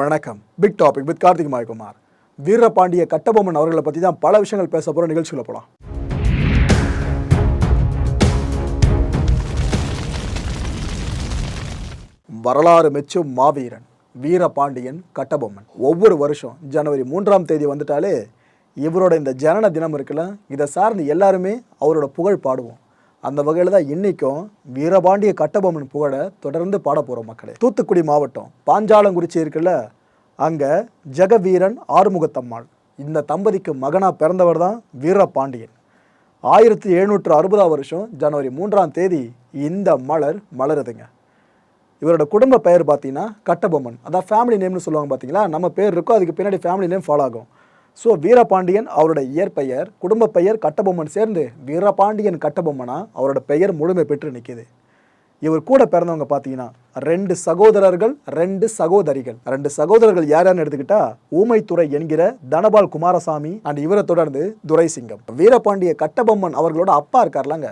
வணக்கம். Big topic with Karthik Mayakumar Veerapandiya Kattabomman அவர்களை பற்றி தான் பல விஷயங்கள் பேச போகிற நிகழ்ச்சியில் போகலாம் வரலாறு மெச்சும் மாவீரன் வீரபாண்டியன் கட்டபொம்மன். ஒவ்வொரு வருஷம் ஜனவரி மூன்றாம் தேதி வந்துட்டாலே இவரோட இந்த ஜனன தினம் இருக்குல்ல இதை சார்ந்து எல்லாருமே அவரோட புகழ் பாடுவோம். அந்த வகையில் தான் இன்றைக்கும் வீரபாண்டிய கட்டபொம்மன் புகழை தொடர்ந்து பாட போகிறோம் மக்களே. தூத்துக்குடி மாவட்டம் பாஞ்சாலங்குறிச்சி இருக்குல்ல அங்கே ஜெகவீரன் ஆறுமுகத்தம்மாள். இந்த தம்பதிக்கு மகனாக பிறந்தவர் தான் வீரபாண்டியன். ஆயிரத்தி எழுநூற்று அறுபதாம் வருஷம் ஜனவரி மூன்றாம் தேதி இந்த மலர் மலருதுங்க. இவரோட குடும்ப பெயர் பார்த்தீங்கன்னா கட்டபொம்மன். அதான் ஃபேமிலி நேம்னு சொல்லுவாங்க பார்த்தீங்களா நம்ம பேர் இருக்கோ அதுக்கு பின்னாடி ஃபேமிலி நேம் ஃபாலோ ஆகும். ஸோ வீரபாண்டியன் அவரோட இயற்பெயர் குடும்ப பெயர் கட்டபொம்மன் சேர்ந்து வீரபாண்டியன் கட்டபொம்மனா அவரோட பெயர் முழுமை பெற்று நிற்கிது இவர் கூட பிறந்தவங்க பார்த்தீங்கன்னா ரெண்டு சகோதரர்கள் ரெண்டு சகோதரிகள். ரெண்டு சகோதரர்கள் யார் யாருன்னு எடுத்துக்கிட்டா ஊமைத்துறை என்கிற தனபால் குமாரசாமி அண்ட் இவரை தொடர்ந்து துரைசிங்கம். வீரபாண்டிய கட்டபொம்மன் அவர்களோட அப்பா இருக்கார்லங்க.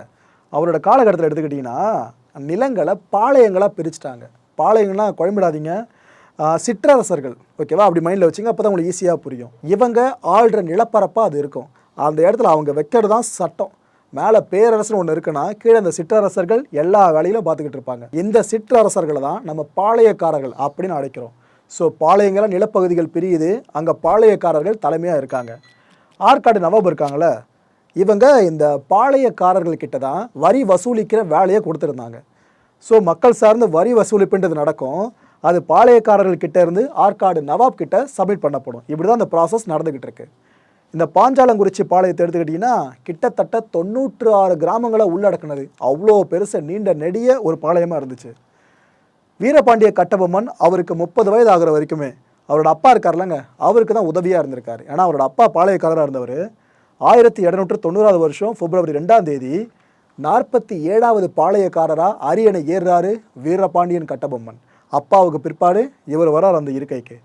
அவரோட காலகட்டத்தில் எடுத்துக்கிட்டிங்கன்னா நிலங்களை பாளையங்களாக பிரிச்சுட்டாங்க. பாளையங்கள்லாம் குழம்பிடாதீங்க. சிற்றரசர்கள் ஓகேவா? அப்படி மைண்டில் வச்சுங்க அப்போ தான் உங்களுக்கு ஈஸியாக புரியும். இவங்க ஆள்ற நிலப்பரப்பாக அது இருக்கும். அந்த இடத்துல அவங்க வைக்கிறது தான் சட்டம். மேலே பேரரசர் ஒன்று இருக்குன்னா கீழே இந்த சிற்றரசர்கள் எல்லா வேலையிலும் பார்த்துக்கிட்டு இருப்பாங்க. இந்த சிற்றரசர்களை தான் நம்ம பாளையக்காரர்கள் அப்படின்னு அழைக்கிறோம். ஸோ பாளையங்கள நிலப்பகுதிகள் பிரியுது. அங்கே பாளையக்காரர்கள் தலைமையாக இருக்காங்க. ஆற்காடு நவாப் இருக்காங்களே இவங்க இந்த பாளையக்காரர்கள் கிட்ட தான் வரி வசூலிக்கிற வேலையை கொடுத்துருந்தாங்க. ஸோ மக்கள் சார்ந்த வரி வசூலிப்புன்றது நடக்கும். அது பாளையக்காரர்கள் கிட்ட இருந்து ஆற்காடு நவாப் கிட்ட சப்மிட் பண்ணப்படும். இப்படி தான் இந்த ப்ராசஸ் நடந்துக்கிட்டு இருக்கு இந்த பாஞ்சாலங்குறிச்சி பாளையத்தை எடுத்துக்கிட்டிங்கன்னா கிட்டத்தட்ட தொண்ணூற்று ஆறு கிராமங்களை உள்ளடக்கினது. அவ்வளோ பெருசை நீண்ட நெடிய ஒரு பாளையமாக இருந்துச்சு. வீரபாண்டிய கட்டபொம்மன் அவருக்கு முப்பது வயது ஆகிற வரைக்குமே அவரோட அப்பா இருக்கார்லங்க அவருக்கு தான் உதவியாக இருந்திருக்காரு. ஏன்னா அவரோட அப்பா பாளையக்காரராக இருந்தவர். ஆயிரத்தி இரநூற்று தொண்ணூறாவது வருஷம் பிப்ரவரி ரெண்டாம் தேதி நாற்பத்தி ஏழாவது பாளையக்காரராக அரியணை ஏறுறாரு வீரபாண்டியன் கட்டபொம்மன். அப்பாவுக்கு பிற்பாடு இவர் வரார் அந்த இருக்கைக்கு.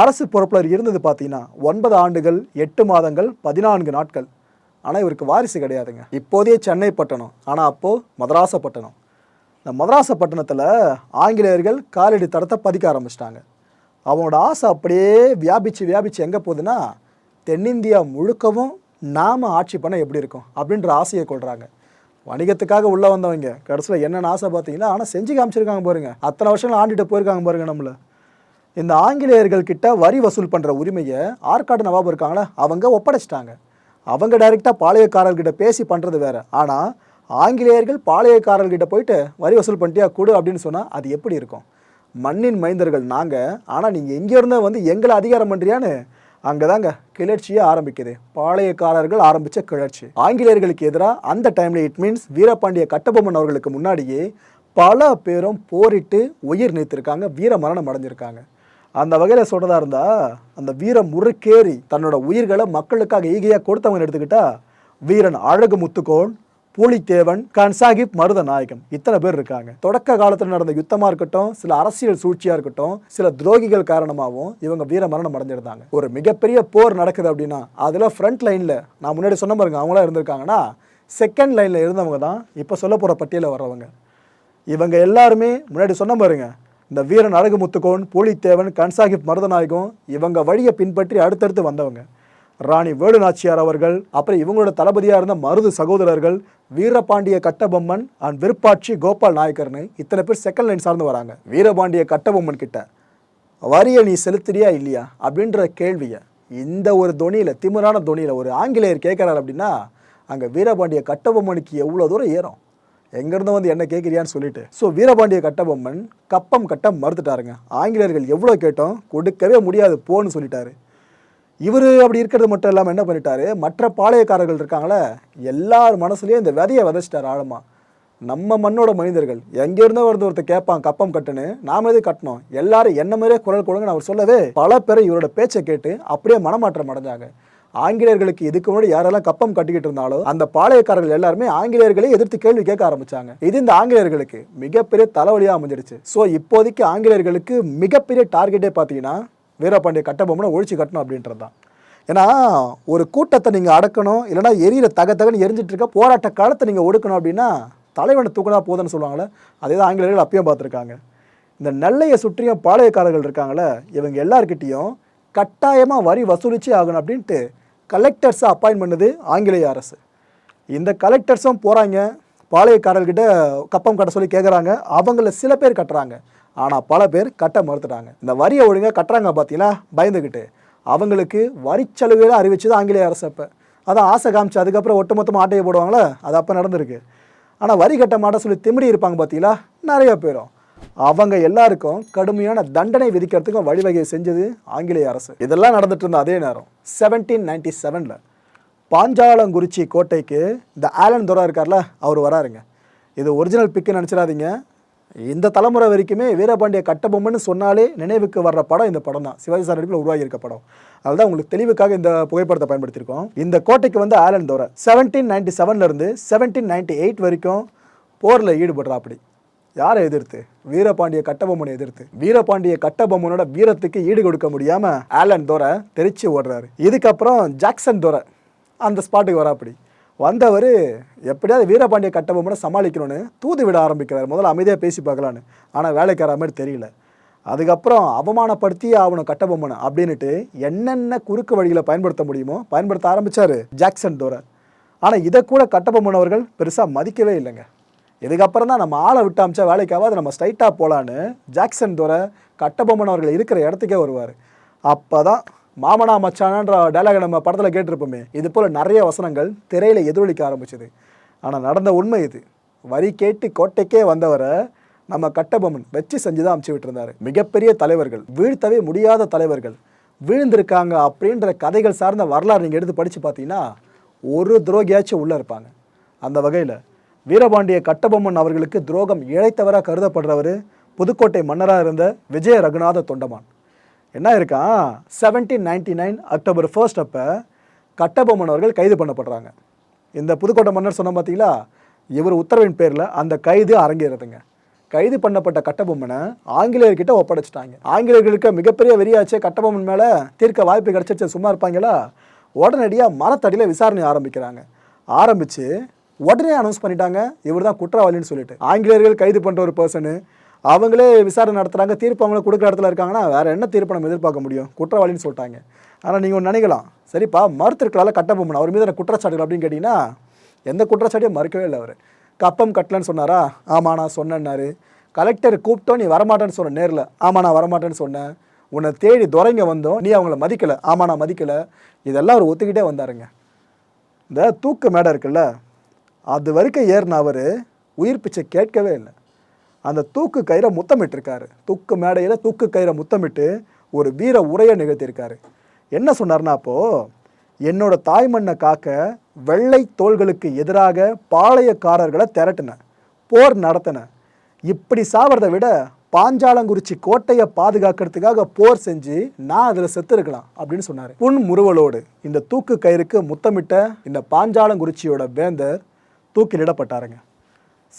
அரசு பொறுப்பில் இருந்தது பார்த்தீங்கன்னா ஒன்பது ஆண்டுகள் எட்டு மாதங்கள் பதினான்கு நாட்கள். ஆனால் இவருக்கு வாரிசு கிடையாதுங்க. இப்போதே சென்னை பட்டணம் ஆனால் அப்போது மதராச பட்டணம். இந்த மதராச பட்டணத்தில் ஆங்கிலேயர்கள் காலடி தடத்தை பதிக்க ஆரம்பிச்சிட்டாங்க. அவங்களோட ஆசை அப்படியே வியாபிச்சு வியாபித்து எங்கே போகுதுன்னா தென்னிந்தியா முழுக்கவும் நாம் ஆட்சி பண்ண எப்படி இருக்கும் அப்படின்ற ஆசையை கொள்கிறாங்க வணிகத்துக்காக உள்ளே வந்தவங்க. கடைசியில் என்னென்ன ஆசை பார்த்தீங்கன்னா ஆனால் செஞ்சு காமிச்சிருக்காங்க பாருங்க. அத்தனை வருஷங்கள் ஆண்டிட்டு போயிருக்காங்க பாருங்க நம்மள. இந்த ஆங்கிலேயர்கள் கிட்ட வரி வசூல் பண்ணுற உரிமையை ஆற்காடு நவாப் இருக்காங்களே? அவங்க ஒப்படைச்சிட்டாங்க. அவங்க டைரெக்டாக பாளையக்காரர்கிட்ட பேசி பண்ணுறது வேற. ஆனால் ஆங்கிலேயர்கள் பாளையக்காரர்கிட்ட போயிட்டு வரி வசூல் பண்ணிட்டியா? கொடு அப்படின்னு சொன்னால் அது எப்படி இருக்கும்? மண்ணின் மைந்தர்கள் நாங்கள் ஆனால் நீங்கள் எங்கேருந்தே வந்து எங்களை அதிகாரம் பண்ணுறியான்னு அங்கே தாங்க கிளர்ச்சியே ஆரம்பிக்குது. பாளையக்காரர்கள் ஆரம்பித்த கிளர்ச்சி. ஆங்கிலேயர்களுக்கு எதிராக அந்த டைமில் இட் மீன்ஸ் வீரபாண்டிய கட்டபொம்மன் அவர்களுக்கு முன்னாடியே பல பேரும் போரிட்டு உயிர் நீத்திருக்காங்க வீர மரணம் அடைஞ்சிருக்காங்க. அந்த வகையில் சொல்கிறதா இருந்தால் அந்த வீர முறுக்கேறி தன்னோட உயிர்களை மக்களுக்காக ஈகையாக கொடுத்தவங்க எடுத்துக்கிட்டா வீரன் அழகு முத்துக்கோன் போலித்தேவன் கன்சாகிப் மருத நாயகம் இத்தனை பேர் இருக்காங்க. தொடக்க காலத்தில் நடந்த யுத்தமாக இருக்கட்டும் சில அரசியல் சூழ்ச்சியாக இருக்கட்டும் சில துரோகிகள் காரணமாகவும் இவங்க வீர மரணம் அடைஞ்சிருந்தாங்க. ஒரு மிகப்பெரிய போர் நடக்குது அப்படின்னா அதில் ஃப்ரண்ட் லைனில் நான் முன்னாடி சொன்ன பாருங்க அவங்களாம் இருந்திருக்காங்கன்னா செகண்ட் லைனில் இருந்தவங்க தான் இப்போ சொல்ல போகிற பட்டியலில் வர்றவங்க. இவங்க எல்லாருமே முன்னாடி சொன்ன பாருங்க இந்த வீரன் அழகு முத்துக்கோன் பூலித்தேவன் கன்சாகிப் மருதநாயகம் இவங்க வழியை பின்பற்றி அடுத்தடுத்து வந்தவங்க. ராணி வேலுநாச்சியார் அவர்கள் அப்புறம் இவங்களோட தளபதியாக இருந்த மருது சகோதரர்கள் வீரபாண்டிய கட்டபொம்மன் அண்ட் விருப்பாட்சி கோபால் நாயக்கர்னு இத்தனை பேர் செகண்ட் லைன் சார்ந்து வராங்க. வீரபாண்டிய கட்டபொம்மன் கிட்ட வரியை நீ செலுத்துறியா இல்லையா? அப்படின்ற கேள்வியை இந்த ஒரு தொனியில் திமிரான தொனியில் ஒரு ஆங்கிலேயர் கேட்குறாரு அப்படின்னா அங்கே வீரபாண்டிய கட்டபொம்மனுக்கு எவ்வளோ தூரம் ஏறும்? எங்கேருந்து வந்து என்ன கேட்குறியான்னு சொல்லிட்டு. ஸோ வீரபாண்டிய கட்டபொம்மன் கப்பம் கட்ட மறுத்துட்டாருங்க. ஆங்கிலேயர்கள் எவ்வளோ கேட்டோம்? கொடுக்கவே முடியாது போன்னு சொல்லிட்டாரு. இவர் அப்படி இருக்கிறது மட்டும் இல்லாமல் என்ன பண்ணிட்டாரு? மற்ற பாளையக்காரர்கள் இருக்காங்களே எல்லார் மனசுலேயும் இந்த விதையை விதைச்சிட்டார் ஆழமாக நம்ம மண்ணோட மனிதர்கள். எங்கேருந்தோ வருது ஒருத்தர் கேட்பான் கப்பம் கட்டுன்னு. நாம எது கட்டணும்? எல்லாரும் என்ன மாதிரியே குரல் கொடுங்கன்னு அவர் சொல்லவே பல பேர் இவரோட பேச்சை கேட்டு அப்படியே மனமாற்றம் அடைஞ்சாங்க. ஆங்கிலேயர்களுக்கு இதுக்கு முன்னாடி யாரெல்லாம் கப்பம் கட்டிக்கிட்டு இருந்தாலோ அந்த பாளையக்காரர்கள் எல்லாருமே ஆங்கிலேயர்களே எதிர்த்து கேள்வி கேட்க ஆரம்பிச்சாங்க. இது இந்த ஆங்கிலேயர்களுக்கு மிகப்பெரிய தலைவலியா அமைஞ்சிருச்சு ஸோ இப்போதைக்கு ஆங்கிலேயர்களுக்கு மிகப்பெரிய டார்கெட்டே பார்த்தீங்கன்னா வீரபாண்டிய கட்டபொம்மனை ஒழிச்சு கட்டணும் அப்படின்றது தான். ஏன்னா ஒரு கூட்டத்தை நீங்கள் அடக்கணும் இல்லைன்னா எரியிற தக தகன்னு எரிஞ்சிட்டு இருக்க போராட்ட காலத்தை நீங்கள் ஒடுக்கணும் அப்படின்னா தலைவனை தூக்கினா போதுன்னு சொல்லுவாங்களே அதே தான் ஆங்கிலேயர்கள் அப்பயும் பார்த்துருக்காங்க. இந்த நெல்லையை சுற்றியும் பாளையக்காரர்கள் இருக்காங்களே இவங்க எல்லார்கிட்டேயும் கட்டாயமாக வரி வசூலிச்சே ஆகணும் அப்படின்ட்டு கலெக்டர்ஸை அப்பாயின் பண்ணுது ஆங்கிலேய அரசு. இந்த கலெக்டர்ஸும் போகிறாங்க பாளையக்காரர்கிட்ட கப்பம் கட்ட சொல்லி கேட்குறாங்க அவங்கள சில பேர் கட்டுறாங்க. ஆனால் பல பேர் கட்ட மறுத்துட்டாங்க. இந்த வரியை ஒழுங்காக கட்டுறாங்க பார்த்தீங்களா பயந்துக்கிட்டு அவங்களுக்கு வரி அறிவிச்சது ஆங்கிலேய அரசு அப்போ. அதான் ஆசை காமிச்சு அதுக்கப்புறம் ஒட்டுமொத்தமாக ஆட்டையை போடுவாங்களே? அது அப்போ நடந்திருக்கு. ஆனால் வரி கட்ட மாட்ட சொல்லி திமிடி இருப்பாங்க பார்த்தீங்களா நிறைய பேரும். அவங்க எல்லாருக்கும் கடுமையான தண்டனை விதிக்கிறதுக்கும் வழிவகை செஞ்சது ஆங்கிலேய அரசு. இதெல்லாம் நடந்துட்டு இருந்த அதே நேரம் செவன்டீன் நைன்டி செவனில் பாஞ்சாலங்குறிச்சி கோட்டைக்கு இந்த ஆலன் துரா இருக்கார்ல அவர் வராருங்க. இது ஒரிஜினல் பிக்கு நினச்சிடாதீங்க. இந்த தலைமுறை வரைக்குமே வீரபாண்டிய கட்டபொம்மன்னு சொன்னாலே நினைவுக்கு வர்ற படம் இந்த படம் தான். சிவாஜி சார் நடிப்பில் உருவாகி இருக்க படம். அதுதான் உங்களுக்கு தெளிவுக்காக இந்த புகைப்படத்தை பயன்படுத்தியிருக்கோம். இந்த கோட்டைக்கு வந்து ஆலன் தோர செவன்டீன் நைன்டி செவன்லேருந்து செவன்டீன் நைன்டி எயிட் வரைக்கும் போரில் ஈடுபடுறா அப்படி யாரை எதிர்த்து? வீரபாண்டிய கட்டபொம்மனை எதிர்த்து. வீரபாண்டிய கட்டபொம்மனோட வீரத்துக்கு ஈடு கொடுக்க முடியாமல் ஆலன் தோரை தெரிச்சு ஓடுறாரு. இதுக்கப்புறம் ஜாக்சன் தோரை அந்த ஸ்பாட்டுக்கு வராப்படி. வந்தவர் எப்படியாவது வீரபாண்டிய கட்டபொம்மனை சமாளிக்கணும்னு தூது விட ஆரம்பிக்கிறார். முதல்ல அமைதியாக பேசி பார்க்கலான்னு. ஆனால் வேலைக்கார மாதிரி தெரியல. அதுக்கப்புறம் அவமானப்படுத்தியே ஆகணும் கட்டபொம்மனை அப்படின்னுட்டு என்னென்ன குறுக்கு வழிகளை பயன்படுத்த முடியுமோ பயன்படுத்த ஆரம்பிச்சாரு ஜாக்சன் தோரை ஆனால் இதை கூட கட்டபொம்மன் அவர்கள் பெருசாக மதிக்கவே இல்லைங்க. இதுக்கப்புறம் தான் நம்ம ஆளை விட்டு அமிச்சா வேலைக்காவது நம்ம ஸ்ட்ரைட்டாக போகலான்னு ஜாக்சன் தோரை கட்டபொம்மன் அவர்கள் இருக்கிற இடத்துக்கே வருவார். அப்போ தான் மாமனா மச்சானன்ற டைலாக் நம்ம படத்தில் கேட்டிருப்போமே. இது போல் நிறைய வசனங்கள் திரையில் எதிரொலிக்க ஆரம்பிச்சது. ஆனால் நடந்த உண்மை இது. வரி கேட்டு கோட்டைக்கே வந்தவரை நம்ம கட்டபொம்மன் வச்சு செஞ்சு தான் அமுச்சு விட்டுருந்தாரு. மிகப்பெரிய தலைவர்கள் வீழ்த்தவே முடியாத தலைவர்கள் வீழ்ந்திருக்காங்க அப்படின்ற கதைகள் சார்ந்த வரலாறு நீங்கள் எடுத்து படித்து பார்த்தீங்கன்னா ஒரு துரோகியாச்சும் உள்ளே இருப்பாங்க. அந்த வகையில் வீரபாண்டிய கட்டபொம்மன் அவர்களுக்கு துரோகம் இழைத்தவராக கருதப்படுறவர் புதுக்கோட்டை மன்னராக இருந்த விஜய ரகுநாத தொண்டமான். என்ன இருக்கான் seventeen ninety nine October first அப்போ கட்டபொம்மன் அவர்கள் கைது பண்ணப்படுறாங்க. இந்த புதுக்கோட்டை மன்னர் சொன்ன பார்த்தீங்களா இவர் உத்தரவின் பேரில் அந்த கைது அரங்கேறதுங்க. கைது பண்ணப்பட்ட கட்டபொம்மனை ஆங்கிலேயர்கிட்ட ஒப்படைச்சிட்டாங்க. ஆங்கிலேயர்களுக்கு மிகப்பெரிய வெறியாச்சே கட்டபொம்மன் மேலே தீர்க்க வாய்ப்பு கிடைச்சிச்சு சும்மா இருப்பாங்களா? உடனடியாக மரத்தடியில் விசாரணை ஆரம்பிக்கிறாங்க. ஆரம்பித்து உடனே அனௌன்ஸ் பண்ணிட்டாங்க. இவர் தான் குற்றவாளின்னு சொல்லிட்டு. ஆங்கிலேயர்கள் கைது பண்ணுற ஒரு பர்சனு அவங்களே விசாரணை நடத்துகிறாங்க தீர்ப்பு அவங்கள கொடுக்குற இடத்துல இருக்காங்கன்னா வேறு என்ன தீர்ப்பு நம்ம எதிர்பார்க்க முடியும்? குற்றவாளின்னு சொல்லிட்டாங்க. ஆனால் நீங்கள் ஒன்று நினைக்கலாம். சரிப்பா மறுத்திருக்கலால கட்டபொம்மன் அவர் மீது குற்றச்சாட்டுகள் அப்படின்னு கேட்டிங்கன்னா எந்த குற்றச்சாட்டையும் மறுக்கவே இல்லை அவர். கப்பம் கட்டலன்னு சொன்னாரா? ஆமாம் நான் சொன்னேன்னாரு. கலெக்டர் கூப்பிட்டோம் நீ வரமாட்டேன்னு சொன்ன நேரில். ஆமாம் நான் வரமாட்டேன்னு சொன்னேன். உன்னை தேடி துறைங்க வந்தோம் நீ அவங்கள மதிக்கலை. ஆமாம் நான் மதிக்கலை. இதெல்லாம் அவர் ஒத்துக்கிட்டே வந்தாருங்க. இந்த தூக்கு மேடை இருக்குல்ல அது வரைக்கும் ஏறின அவர் உயிர் பிச்சை கேட்கவே இல்லை. அந்த தூக்கு கயிறை முத்தமிட்டிருக்காரு. தூக்கு மேடையில் தூக்கு கயிறை முத்தமிட்டு ஒரு வீர உரையை நிகழ்த்தியிருக்காரு. என்ன சொன்னார்னா அப்போது என்னோட தாய்மண்ணை காக்க வெள்ளை தோள்களுக்கு எதிராக பாளையக்காரர்களை திரட்டினேன். போர் நடத்தினேன். இப்படி சாவறதை விட பாஞ்சாலங்குறிச்சி கோட்டையை பாதுகாக்கிறதுக்காக போர் செஞ்சு நான் அதில் செத்துருக்கலாம் அப்படின்னு சொன்னார். புன் முறுவலோடு இந்த தூக்கு கயிறுக்கு முத்தமிட்ட இந்த பாஞ்சாலங்குறிச்சியோட வேந்தர் தூக்கிலிடப்பட்டாருங்க.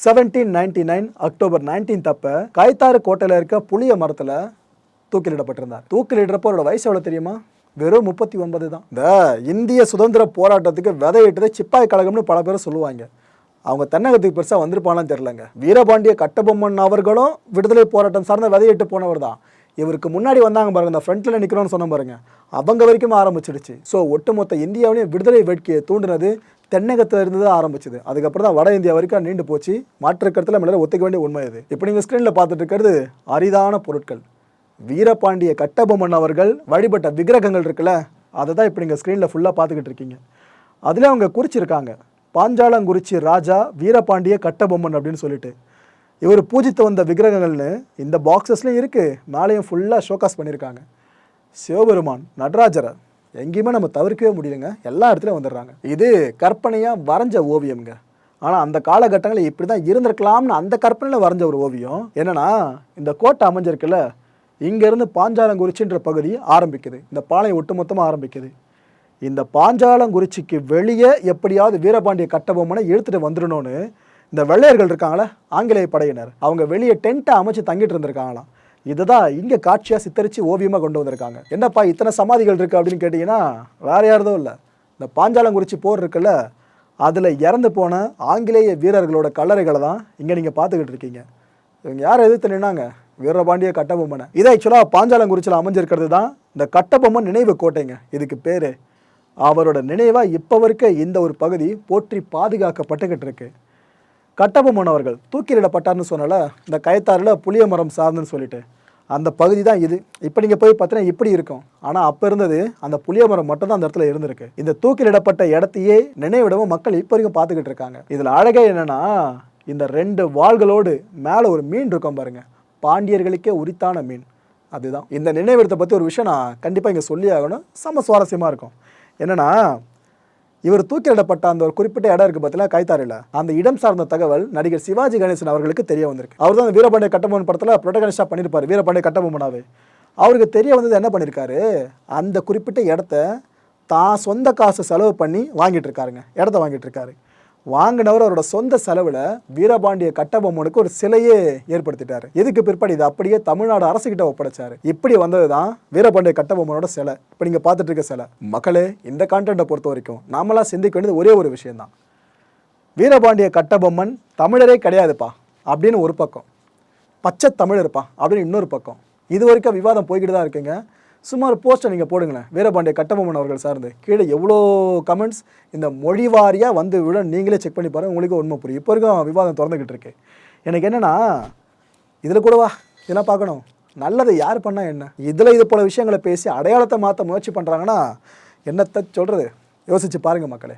Seventeen ninety nine October nineteen அப்ப கைத்தாறு கோட்டையில் இருக்க புளிய மரத்தில் தூக்கிலிடப்பட்டிருந்தார். தூக்கிலிடுறப்போ அவரோட வயசு எவ்வளோ தெரியுமா? வெறும் முப்பத்தி ஒன்பது தான். இந்த இந்திய சுதந்திர போராட்டத்துக்கு விதையிட்டதை சிப்பாய் கழகம்னு பல பேரும் சொல்லுவாங்க. அவங்க தென்னகத்துக்கு பெருசாக வந்திருப்பாங்கன்னு தெரிலங்க வீரபாண்டிய கட்டபொம்மன் அவர்களும் விடுதலை போராட்டம் சார்ந்த விதையிட்டு போனவர் தான். இவருக்கு முன்னாடி வந்தாங்க பாருங்க இந்த ஃப்ரண்ட்டில் நிற்கிறோன்னு சொன்ன பாருங்க. அவங்க வரைக்கும் ஆரம்பிச்சிடுச்சு. ஸோ ஒட்டுமொத்த இந்தியாவிலையும் விடுதலை வேட்கையை தூண்டினது தென்னகத்தில் இருந்து தான் ஆரம்பிச்சது. அதுக்கப்புறம் தான் வட இந்தியா வரைக்கும் நீண்டு போச்சு. மாற்று கருத்தில் மேலே ஒத்துக்க வேண்டிய உண்மை இது இப்போ நீங்கள் ஸ்க்ரீனில் பார்த்துட்டு இருக்கிறது அரிதான பொருட்கள். வீரபாண்டிய கட்டபொம்மன் அவர்கள் வழிபட்ட விக்கிரகங்கள் இருக்குல்ல அதை தான் இப்போ நீங்கள் ஸ்க்ரீனில் ஃபுல்லாக பார்த்துக்கிட்டு இருக்கீங்க. அதில் அவங்க குறிச்சிருக்காங்க. பாஞ்சாலங்குறிச்சி ராஜா வீரபாண்டிய கட்டபொம்மன் அப்படின்னு சொல்லிட்டு. இவர் பூஜித்து வந்த விக்கிரகங்கள்னு இந்த பாக்ஸஸ்லையும் இருக்குது மேலேயும் ஃபுல்லாக ஷோகாஸ் பண்ணியிருக்காங்க. சிவபெருமான் நடராஜரை எங்கேயுமே நம்ம தவிர்க்கவே முடியலைங்க. எல்லா இடத்துலையும் வந்துடுறாங்க. இது கற்பனையாக வரைஞ்ச ஓவியம்ங்க. ஆனால் அந்த காலகட்டங்களில் இப்படி தான் இருந்திருக்கலாம்னு அந்த கற்பனையில் வரைஞ்ச ஒரு ஓவியம் என்னன்னா இந்த கோட்டை அமைஞ்சிருக்குல்ல இங்கேருந்து பாஞ்சாலங்குறிச்சின்ற பகுதி ஆரம்பிக்குது. இந்த பாளையம் ஒட்டுமொத்தமாக ஆரம்பிக்குது. இந்த பாஞ்சாலங்குறிச்சிக்கு வெளியே எப்படியாவது வீரபாண்டிய கட்டபொம்மனை இழுத்துட்டு வந்துடணும்னு இந்த வெள்ளையர்கள் இருக்காங்களே ஆங்கிலேய படையினர். அவங்க வெளியே டென்ட்டை அமைச்சு தங்கிட்டு இருந்திருக்காங்களாம். இதுதான் இங்கே காட்சியாக சித்தரித்து ஓவியமாக கொண்டு வந்திருக்காங்க. என்னப்பா இத்தனை சமாதிகள் இருக்குது அப்படின்னு கேட்டிங்கன்னா வேறு யாரதோ இல்லை. இந்த பாஞ்சாலங்குறிச்சி போர் இருக்குல்ல அதில் இறந்து போன ஆங்கிலேய வீரர்களோட கல்லறைகளை தான் இங்கே நீங்கள் பார்த்துக்கிட்டு இருக்கீங்க. இவங்க யார் எதிர்த்து நின்னாங்க? வீரபாண்டிய கட்டபொம்மனை. இது ஆக்சுவலாக பாஞ்சாலங்குறிச்சியில் அமைஞ்சிருக்கிறது தான் இந்த கட்டபொம்மன் நினைவு கோட்டைங்க. இதுக்கு பேர். அவரோட நினைவாக இப்போ வரைக்கும் இந்த ஒரு பகுதி போற்றி பாதுகாக்கப்பட்டுக்கிட்டு இருக்குது கட்டபொம்மன் அவர்கள் தூக்கிலிடப்பட்டார்னு சொன்னால இந்த கயத்தாறில் புளிய மரம் சார்ந்துன்னு சொல்லிட்டு. அந்த பகுதி தான் இது. இப்போ நீங்கள் போய் பார்த்தீங்கன்னா இப்படி இருக்கும். ஆனால் அப்போ இருந்தது அந்த புளிய மரம் மட்டும் தான் அந்த இடத்துல இருந்திருக்கு. இந்த தூக்கிலிடப்பட்ட இடத்தையே நினைவிடவும் மக்கள் இப்போ வரைக்கும் பார்த்துக்கிட்டு இருக்காங்க. இதில் அழகாக என்னென்னா இந்த ரெண்டு வாள்களோடு மேலே ஒரு மீன் இருக்கும் பாருங்க. பாண்டியர்களுக்கே உரித்தான மீன். அதுதான். இந்த நினைவிடத்தை பற்றி ஒரு விஷயம் நான் கண்டிப்பாக இங்கே சொல்லி ஆகணும். செம்ம சுவாரஸ்யமாக இருக்கும். என்னென்னா இவர் தூக்கிலிடப்பட்ட அந்த ஒரு குறிப்பிட்ட இடம் இருக்கு பார்த்தீங்களா கைத்தாரில அந்த இடம் சார்ந்த தகவல் நடிகர் சிவாஜி கணேசன் அவர்களுக்கு தெரிய வந்திருக்கு. அவர் தான் வீரபாண்டிய கட்டபொம்மன் படத்தில் ப்ரொட்டகனிஸ்டாக பண்ணியிருப்பார் வீரபாண்டிய கட்டபொம்மனாவே. அவருக்கு தெரிய வந்தது என்ன பண்ணியிருக்காரு அந்த குறிப்பிட்ட இடத்த தான் சொந்த காசு செலவு பண்ணி வாங்கிட்டு இருக்காருங்க. இடத்த வாங்கிட்டு இருக்காரு. வாங்கினவர் அவரோட சொந்த செலவில் வீரபாண்டிய கட்டபொம்மனுக்கு ஒரு சிலையே ஏற்படுத்திட்டாரு. இதுக்கு பிற்பாடு இது அப்படியே தமிழ்நாடு அரசுகிட்ட ஒப்படைச்சாரு. இப்படி வந்தது தான் வீரபாண்டிய கட்டபொம்மனோட சிலை. இப்போ நீங்கள் பார்த்துட்டு இருக்க சிலை. மக்களே இந்த கான்டென்ட்டை பொறுத்த வரைக்கும் நாமெல்லாம் சிந்திக்க வேண்டியது ஒரே ஒரு விஷயம்தான். வீரபாண்டிய கட்டபொம்மன் தமிழரே கிடையாதுப்பா அப்படின்னு ஒரு பக்கம். பச்சை தமிழர்ப்பா அப்படின்னு இன்னொரு பக்கம். இது வரைக்கும் விவாதம் போய்கிட்டு தான் இருக்குங்க. சுமார் போஸ்ட்டை நீங்கள் போடுங்களேன். வீரபாண்டிய கட்டபொம்மன் அவர்கள் சார்ந்து. கீழே எவ்வளோ கமெண்ட்ஸ் இந்த மொழி வாரியாக வந்து விட நீங்களே செக் பண்ணி பாருங்கள் உங்களுக்கு உண்மை புரியும். இப்போ வரைக்கும் விவாதம் திறந்துக்கிட்டு இருக்கு. எனக்கு என்னென்னா இதில் கூடவா இதெல்லாம் பார்க்கணும். நல்லதை யார் பண்ணால் என்ன? இதில் இது போல விஷயங்களை பேசி அடையாளத்தை மாற்ற முயற்சி பண்ணுறாங்கன்னா என்னத்தை சொல்கிறது யோசித்து பாருங்கள் மக்களே.